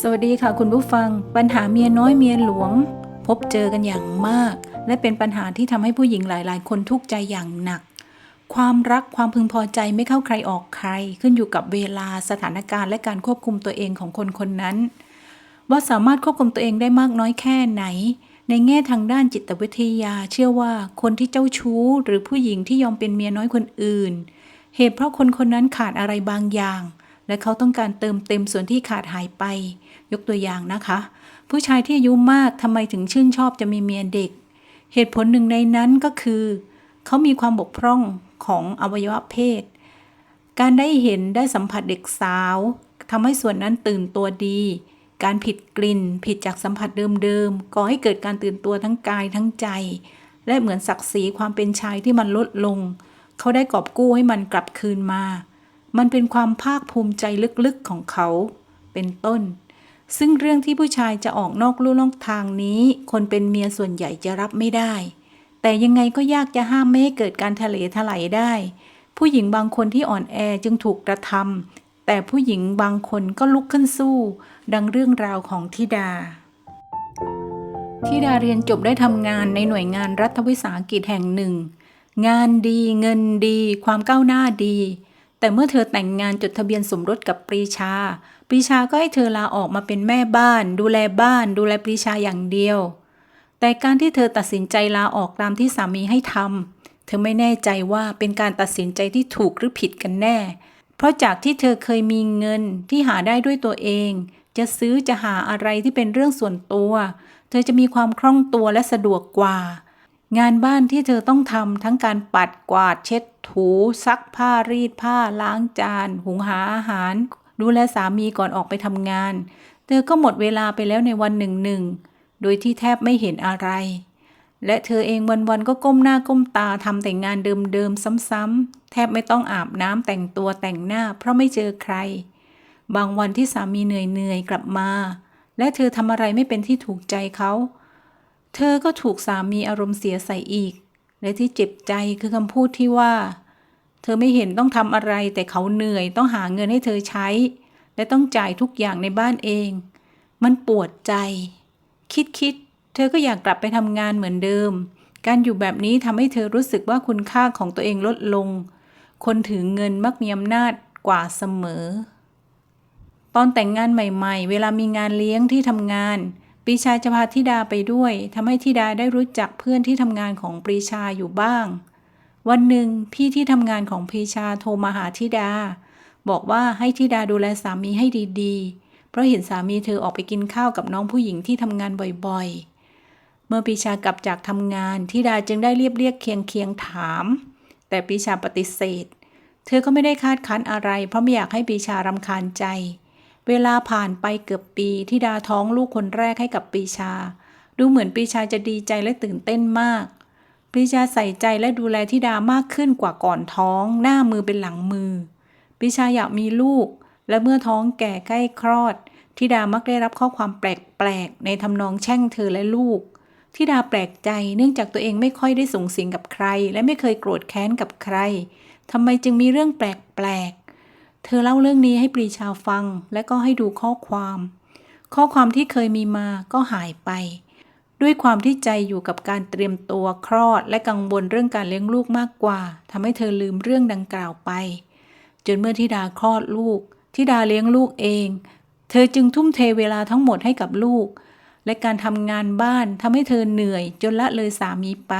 สวัสดีค่ะคุณผู้ฟัง ปัญหาเมียน้อยเมียหลวง พบเจอกันอย่างมาก และเป็นปัญหาที่ทำให้ผู้หญิงหลาย ๆ คนทุกข์ใจอย่างหนัก ความรักความพึงพอใจไม่เข้าใครออกใคร ขึ้นอยู่กับเวลาสถานการณ์และการควบคุมตัวเองของคนคนนั้น ว่าสามารถควบคุมตัวเองได้มากน้อยแค่ไหน ในแง่ทางด้านจิตวิทยา เชื่อว่าคนที่เจ้าชู้ หรือผู้หญิงที่ยอมเป็นเมียน้อยคนอื่น เหตุเพราะคนคนนั้นขาดอะไรบางอย่าง และเขาต้องการเติมเต็มส่วนที่ขาดหายไป ยกตัวอย่างนะคะ ผู้ชายที่อายุมากทำไมถึงชื่นชอบจะมีเมียเด็ก เหตุผลหนึ่งในนั้นก็คือ เขามีความบกพร่องของอวัยวะเพศ การได้เห็นได้สัมผัสเด็กสาวทำให้ส่วนนั้นตื่นตัวดี การผิดกลิ่น ผิดจากสัมผัสเดิมๆก่อให้เกิดการตื่นตัวทั้งกายทั้งใจ และเหมือนศักดิ์ศรีความเป็นชายที่มันลดลง เขาได้กอบกู้ให้มันกลับคืนมา มันเป็นความภาคภูมิใจลึกๆของเขา เป็นต้น ซึ่งเรื่องที่ผู้ชายจะออกนอกลู่นอกทางนี้ คนเป็นเมียส่วนใหญ่จะรับไม่ได้ แต่ยังไงก็ยากจะห้ามไม่ให้เกิดการทะเลถลายได้ ผู้หญิงบางคนที่อ่อนแอจึงถูกกระทำแต่ผู้หญิงบางคนก็ลุกขึ้นสู้ ดังเรื่องราวของธิดาธิดาเรียนจบได้ทำงานในหน่วยงานรัฐวิสาหกิจแห่งหนึ่ง งานดีเงินดี ความก้าวหน้าดี แต่เมื่อเธอแต่งงานจดทะเบียนสมรสกับปรีชา ปรีชาก็ให้เธอลาออกมาเป็นแม่บ้าน ดูแลบ้าน ดูแลปรีชาอย่างเดียว แต่การที่เธอตัดสินใจลาออกตามที่สามีให้ทำเธอไม่แน่ใจว่าเป็นการตัดสินใจที่ถูกหรือผิดกันแน่ เพราะจากที่เธอเคยมีเงินที่หาได้ด้วยตัวเอง จะซื้อจะหาอะไรที่เป็นเรื่องส่วนตัว เธอจะมีความคล่องตัวและสะดวกกว่า งานบ้านที่เธอต้องทำทั้งการปัดกวาดเช็ดถูซักผ้ารีดผ้าล้างจาน หุงหาอาหาร ดูแลสามีก่อนออกไปทำงาน เธอก็หมดเวลาไปแล้วในวันหนึ่งหนึ่งโดยที่แทบไม่เห็นอะไร และเธอเองวันๆก็ก้มหน้าก้มตาทำแต่งานเดิมๆซ้ำๆแทบไม่ต้องอาบน้ำแต่งตัวแต่งหน้า เพราะไม่เจอใคร บางวันที่สามีเหนื่อยๆกลับมา และเธอทำอะไรไม่เป็นที่ถูกใจเขา เธอก็ถูกสามีอารมณ์เสียใส่อีก และที่เจ็บใจคือคำพูดที่ว่า เธอไม่เห็นต้องทำอะไร แต่เขาเหนื่อยต้องหาเงินให้เธอใช้ และต้องจ่ายทุกอย่างในบ้านเอง มันปวดใจ คิดคิดๆเธอก็อยากกลับไปทำงานเหมือนเดิม การอยู่แบบนี้ทำให้เธอรู้สึกว่าคุณค่าของตัวเองลดลง คนถือเงินมักมีอำนาจกว่าเสมอ ตอนแต่งงานใหม่ ๆ เวลามีงานเลี้ยงที่ทำงาน ปรีชาจะพาธิดาไปด้วยทำให้ธิดาได้รู้จักเพื่อนที่ทำงานของปรีชาอยู่บ้าง วันหนึ่งพี่ที่ทำงานของปรีชาโทรมาหาธิดา บอกว่าให้ธิดาดูแลสามีให้ดีๆ เพราะเห็นสามีเธอออกไปกินข้าวกับน้องผู้หญิงที่ทำงานบ่อยๆ เมื่อปรีชากลับจากทำงานธิดาจึงได้เรียบเรียกเคียงเคียงถาม แต่ปรีชาปฏิเสธ เธอก็ไม่ได้คาดคั้นอะไร เพราะไม่อยากให้ปรีชารำคาญใจ เวลาผ่านไปเกือบปีที่ดาท้องลูกคนแรกให้กับปีชา ดูเหมือนปีชาจะดีใจและตื่นเต้นมากปีชาใส่ใจและดูแลทิดามากขึ้นกว่าก่อนท้อง หน้ามือเป็นหลังมือปีชาอยากมีลูก และเมื่อท้องแก่ใกล้คลอดทิดามักได้รับข้อความแปลกๆในทำนองแช่งเธอและลูกทิดาแปลกใจเนื่องจากตัวเองไม่ค่อยได้สูงสิงกับใคร และไม่เคยโกรธแค้นกับใครทำไมจึงมีเรื่องแปลกๆ เธอเล่าเรื่องนี้ให้ปรีชาฟังและก็ให้ดูข้อความ ข้อความที่เคยมีมาก็หายไป ด้วยความที่ใจอยู่กับการเตรียมตัวคลอดและกังวลเรื่องการเลี้ยงลูกมากกว่าทำให้เธอลืมเรื่องดังกล่าวไป จนเมื่อธิดาคลอดลูกธิดาเลี้ยงลูกเอง เธอจึงทุ่มเทเวลาทั้งหมดให้กับลูก และการทำงานบ้านทำให้เธอเหนื่อยจนละเลยสามีไป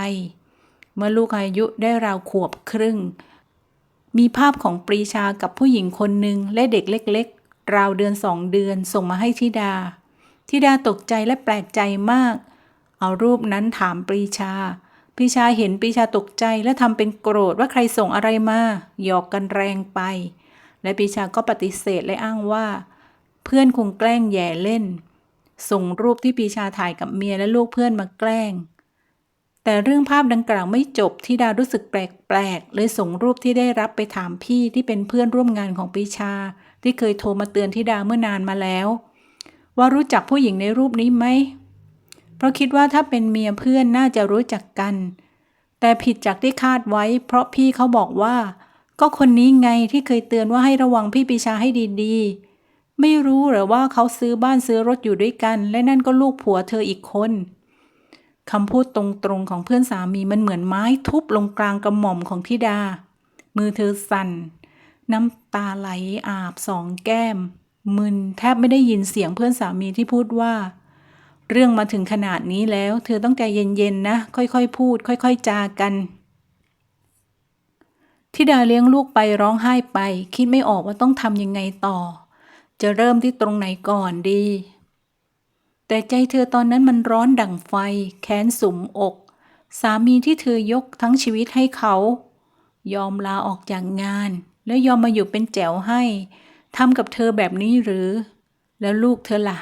เมื่อลูกอายุได้ราวขวบครึ่ง มีภาพของปรีชากับผู้หญิงคนหนึ่งและเด็กเล็กๆ ราวเดือนสองเดือนส่งมาให้ธิดา ธิดาตกใจและแปลกใจมาก เอารูปนั้นถามปรีชาปรีชาเห็นปรีชาตกใจและทำเป็นโกรธว่าใครส่งอะไรมา หยอกกันแรงไป และปรีชาก็ปฏิเสธและอ้างว่า เพื่อนคงแกล้งแย่เล่น ส่งรูปที่ปรีชาถ่ายกับเมียและลูกเพื่อนมาแกล้ง แต่เรื่องภาพดังกล่าวไม่จบที่ดารู้สึกแปลกๆ เลยส่งรูปที่ได้รับไปถามพี่ที่เป็นเพื่อนร่วมงานของปีชา ที่เคยโทรมาเตือนที่ดาเมื่อนานมาแล้ว ว่ารู้จักผู้หญิงในรูปนี้ไหม เพราะคิดว่าถ้าเป็นเมียเพื่อนน่าจะรู้จักกัน แต่ผิดจากที่คาดไว้ เพราะพี่เขาบอกว่า ก็คนนี้ไงที่เคยเตือนว่าให้ระวังพี่ปีชาให้ดีๆ ไม่รู้หรือว่าเขาซื้อบ้านซื้อรถอยู่ด้วยกัน และนั่นก็ลูกผัวเธออีกคน คำพูดตรงๆของเพื่อนสามีมันเหมือนไม้ทุบลงกลางกระหม่อมของธิดา มือเธอสั่น น้ำตาไหลอาบสองแก้ม มึนแทบไม่ได้ยินเสียงเพื่อนสามีที่พูดว่า เรื่องมาถึงขนาดนี้แล้ว เธอต้องใจเย็นๆนะ ค่อยๆพูด ค่อยๆจากันทิดาเลี้ยงลูกไปร้องไห้ไป คิดไม่ออกว่าต้องทำยังไงต่อ จะเริ่มที่ตรงไหนก่อนดี แต่ใจเธอตอนนั้นมันร้อนดั่งไฟ แค้นสุมอก สามีที่เธอยกทั้งชีวิตให้เขา ยอมลาออกจากงาน แล้วยอมมาอยู่เป็นแจ๋วให้ทำกับเธอแบบนี้หรือ แล้วลูกเธอล่ะ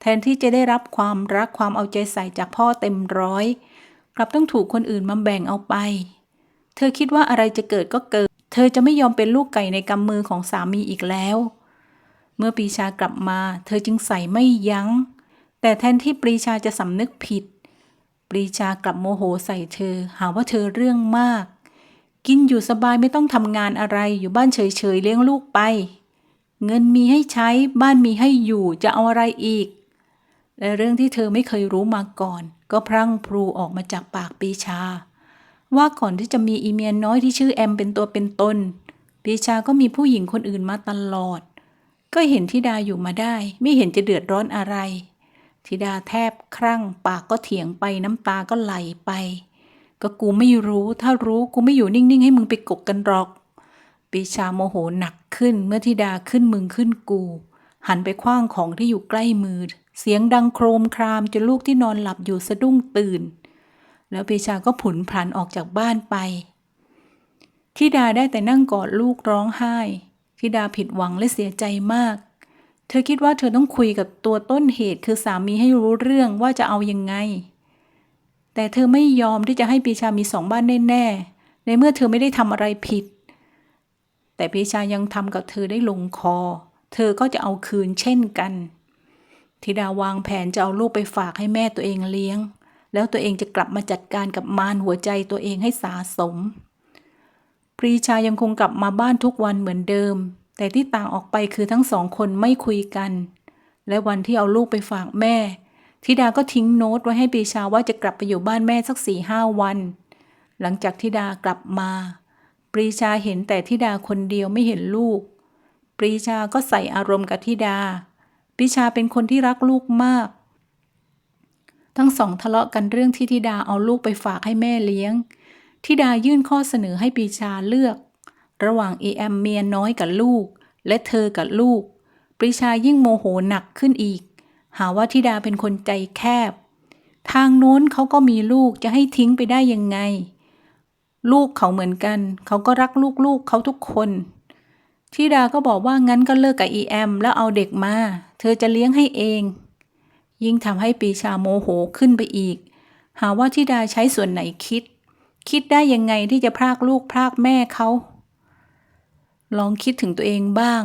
แทนที่จะได้รับความรักความเอาใจใส่จากพ่อเต็มร้อย กลับต้องถูกคนอื่นมาแบ่งเอาไป เธอคิดว่าอะไรจะเกิดก็เกิด เธอจะไม่ยอมเป็นลูกไก่ในกำมือของสามีอีกแล้ว เมื่อปีชากลับมา เธอจึงใส่ไม่ยัง้ง แต่แทนที่ปรีชาจะสำนึกผิด ปรีชากลับโมโหใส่เธอ หาว่าเธอเรื่องมาก กินอยู่สบายไม่ต้องทำงานอะไรอยู่บ้านเฉยๆเลี้ยงลูกไป เงินมีให้ใช้บ้านมีให้อยู่จะเอาอะไรอีก และเรื่องที่เธอไม่เคยรู้มาก่อน ก็พรั่งพรูออกมาจากปากปรีชา ว่าก่อนที่จะมีอีเมียน้อยที่ชื่อแอมเป็นตัวเป็นตนปรีชาก็มีผู้หญิงคนอื่นมาตลอด ก็เห็นทิดาอยู่มาได้ ไม่เห็นจะเดือดร้อนอะไร ธิดาแทบครั่ง ปากก็เถียงไปน้ำตาก็ไหลไป ก็กูไม่รู้ถ้ารู้กูไม่อยู่นิ่ง ๆ ให้มึงไปกกกันหรอกปีชาโมโหหนักขึ้นเมื่อธิดาขึ้นมึงขึ้นกู หันไปคว้างของที่อยู่ใกล้มือ เสียงดังโครมครามจนลูกที่นอนหลับอยู่สะดุ้งตื่น แล้วปีชาก็ผุนพลันออกจากบ้านไปธิดาได้แต่นั่งกอดลูกร้องไห้ธิดาผิดหวังและเสียใจมาก เธอคิดว่าเธอต้องคุยกับตัวต้นเหตุคือสามีให้รู้เรื่องว่าจะเอายังไง แต่เธอไม่ยอมที่จะให้ปีชามีสองบ้านแน่ๆในเมื่อเธอไม่ได้ทำอะไรผิด แต่ปีชายังทำกับเธอได้ลงคอ เธอก็จะเอาคืนเช่นกันธิดาวางแผนจะเอาลูกไปฝากให้แม่ตัวเองเลี้ยง แล้วตัวเองจะกลับมาจัดการกับมารหัวใจตัวเองให้สาสม ปรีชายังคงกลับมาบ้านทุกวันเหมือนเดิม แต่ที่ต่างออกไปคือทั้งสองคนไม่คุยกัน และวันที่เอาลูกไปฝากแม่ธิดาก็ทิ้งโน้ตไว้ให้ปรีชาว่าจะกลับไปอยู่บ้านแม่สักสี่ห้าวัน หลังจากธิดากลับมา ปรีชาเห็นแต่ธิดาคนเดียวไม่เห็นลูก ปรีชาก็ใส่อารมณ์กับธิดา ปรีชาเป็นคนที่รักลูกมาก ทั้งสองทะเลาะกันเรื่องที่ธิดาเอาลูกไปฝากให้แม่เลี้ยง ธิดายื่นข้อเสนอให้ปรีชาเลือก ระหว่างเอแอมเมียน้อยกับลูก และเธอกับลูก ปรีชายิ่งโมโหหนักขึ้นอีก หาว่าธิดาเป็นคนใจแคบ ทางโน้นเขาก็มีลูกจะให้ทิ้งไปได้ยังไง ลูกเขาเหมือนกัน เขาก็รักลูกๆเขาทุกคนธิดาก็บอกว่างั้นก็เลิกกับอีแอมแล้วเอาเด็กมา เธอจะเลี้ยงให้เอง ยิ่งทำให้ปีชาโมโหขึ้นไปอีก หาว่าธิดาใช้ส่วนไหนคิด คิดได้ยังไงที่จะพรากลูกพรากแม่เขา ลองคิดถึงตัวเองบ้าง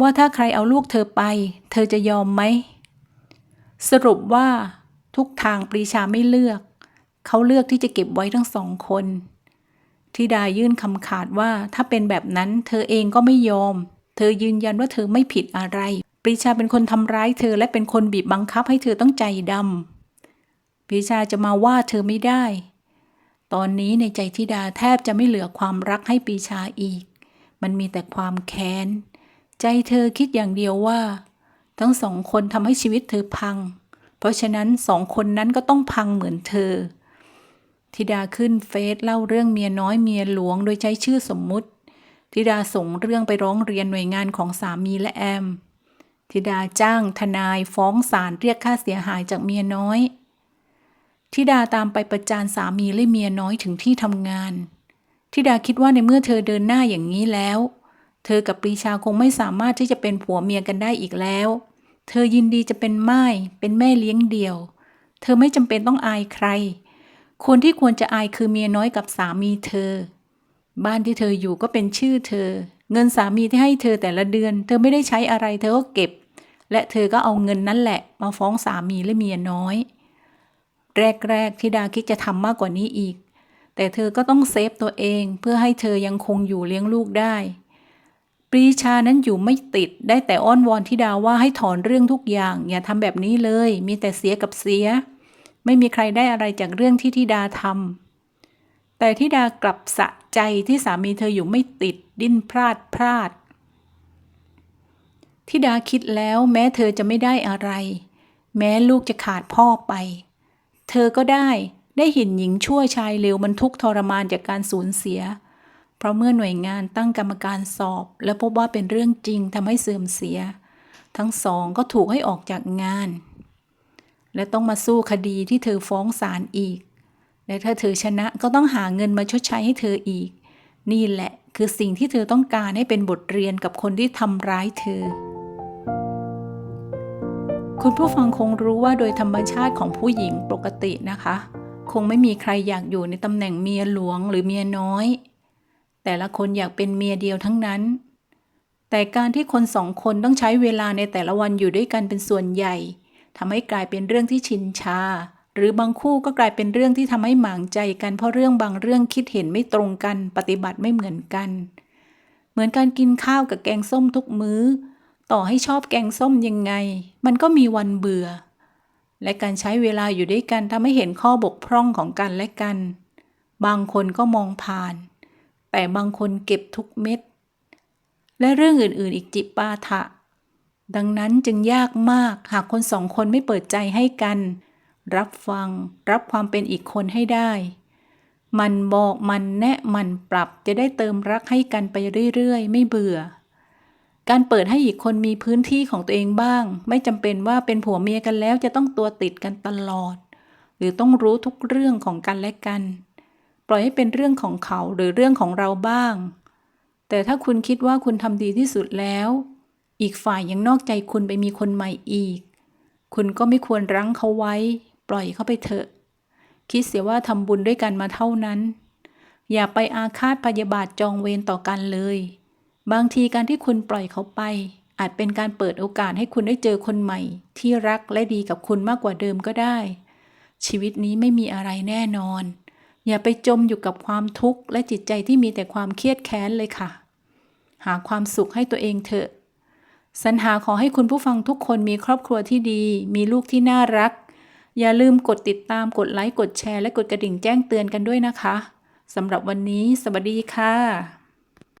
ว่าถ้าใครเอาลูกเธอไป เธอจะยอมไหม สรุปว่า ทุกทางปรีชาไม่เลือก เขาเลือกที่จะเก็บไว้ทั้งสองคนทิดายื่นคำขาดว่าถ้าเป็นแบบนั้น เธอเองก็ไม่ยอม เธอยืนยันว่าเธอไม่ผิดอะไร ปรีชาเป็นคนทำร้ายเธอและเป็นคนบีบบังคับให้เธอต้องใจดำปรีชาจะมาว่าเธอไม่ได้ ตอนนี้ในใจทิดาแทบจะไม่เหลือความรักให้ปรีชาอีก มันมีแต่ความแค้น ใจเธอคิดอย่างเดียวว่า ทั้งสองคนทำให้ชีวิตเธอพัง เพราะฉะนั้นสองคนนั้นก็ต้องพังเหมือนเธอธิดาขึ้นเฟซเล่าเรื่องเมียน้อยเมียหลวงโดยใช้ชื่อสมมุติธิดาส่งเรื่องไปร้องเรียนหน่วยงานของสามีและแอมธิดาจ้างทนายฟ้องศาลเรียกค่าเสียหายจากเมียน้อยธิดาตามไปประจานสามีและเมียน้อยถึงที่ทำงาน ธิดาคิดว่าในเมื่อเธอเดินหน้าอย่างนี้แล้ว เธอกับปรีชาคงไม่สามารถที่จะเป็นผัวเมียกันได้อีกแล้ว เธอยินดีจะเป็นไม้เป็นแม่เลี้ยงเดี่ยว เธอไม่จำเป็นต้องอายใคร คนที่ควรจะอายคือเมียน้อยกับสามีเธอ บ้านที่เธออยู่ก็เป็นชื่อเธอ เงินสามีที่ให้เธอแต่ละเดือน เธอไม่ได้ใช้อะไรเธอก็เก็บ และเธอก็เอาเงินนั้นแหละ มาฟ้องสามีและเมียน้อย แรกๆที่ดาคิดจะทำมากกว่านี้อีก แต่เธอก็ต้องเซฟตัวเองเพื่อให้เธอยังคงอยู่เลี้ยงลูกได้ ปรีชานั้นอยู่ไม่ติดได้แต่อ้อนวอนทิดาว่าให้ถอนเรื่องทุกอย่าง อย่าทำแบบนี้เลย มีแต่เสียกับเสีย ไม่มีใครได้อะไรจากเรื่องที่ทิดาทำแต่ทิดากลับสะใจที่สามีเธออยู่ไม่ติดดิ้นพลาดพลาดทิดาคิดแล้วแม้เธอจะไม่ได้อะไร แม้ลูกจะขาดพ่อไป เธอก็ได้ ได้เห็นหญิงชั่วชายเลวมันทุกทรมานจากการสูญเสีย เพราะเมื่อหน่วยงานตั้งกรรมการสอบ และพบว่าเป็นเรื่องจริงทำให้เสื่อมเสีย ทั้งสองก็ถูกให้ออกจากงาน และต้องมาสู้คดีที่เธอฟ้องศาลอีก และถ้าเธอชนะก็ต้องหาเงินมาชดใช้ให้เธออีก นี่แหละคือสิ่งที่เธอต้องการให้เป็นบทเรียนกับคนที่ทำร้ายเธอ คุณผู้ฟังคงรู้ว่าโดยธรรมชาติของผู้หญิงปกตินะคะ คงไม่มีใครอยากอยู่ในตำแหน่งเมียหลวงหรือเมียน้อย แต่ละคนอยากเป็นเมียเดียวทั้งนั้น แต่การที่คนสองคนต้องใช้เวลาในแต่ละวันอยู่ด้วยกันเป็นส่วนใหญ่ทำให้กลายเป็นเรื่องที่ชินชา หรือบางคู่ก็กลายเป็นเรื่องที่ทำให้หมางใจกันเพราะเรื่องบางเรื่องคิดเห็นไม่ตรงกัน ปฏิบัติไม่เหมือนกัน เหมือนการกินข้าวกับแกงส้มทุกมื้อ ต่อให้ชอบแกงส้มยังไง มันก็มีวันเบื่อ และการใช้เวลาอยู่ด้วยกันทำให้เห็นข้อบกพร่องของกันและกัน บางคนก็มองผ่าน แต่บางคนเก็บทุกเม็ด และเรื่องอื่นๆ อีกจิปาถะ ดังนั้นจึงยากมากหากคนสองคนไม่เปิดใจให้กัน รับฟัง รับความเป็นอีกคนให้ได้ มันบอกมันแนะมันปรับจะได้เติมรักให้กันไปเรื่อยๆ ไม่เบื่อ การเปิดให้อีกคนมีพื้นที่ของตัวเองบ้าง ไม่จำเป็นว่าเป็นผัวเมียกันแล้วจะต้องตัวติดกันตลอด หรือต้องรู้ทุกเรื่องของกันและกัน ปล่อยให้เป็นเรื่องของเขาหรือเรื่องของเราบ้าง แต่ถ้าคุณคิดว่าคุณทำดีที่สุดแล้ว อีกฝ่ายยังนอกใจคุณไปมีคนใหม่อีก คุณก็ไม่ควรรั้งเขาไว้ ปล่อยเขาไปเถอะ คิดเสียว่าทำบุญด้วยกันมาเท่านั้น อย่าไปอาฆาตพยาบาทจองเวรต่อกันเลย บางทีการที่คุณปล่อยเขาไป อาจเป็นการเปิดโอกาสให้คุณได้เจอคนใหม่ ที่รักและดีกับคุณมากกว่าเดิมก็ได้ ชีวิตนี้ไม่มีอะไรแน่นอน อย่าไปจมอยู่กับความทุกข์และจิตใจที่มีแต่ความเครียดแค้นเลยค่ะ หาความสุขให้ตัวเองเถอะสรรหาขอให้คุณผู้ฟังทุกคนมีครอบครัวที่ดี มีลูกที่น่ารัก อย่าลืมกดติดตามกดไลค์กดแชร์และกดกระดิ่งแจ้งเตือนกันด้วยนะคะสำหรับวันนี้ สวัสดีค่ะ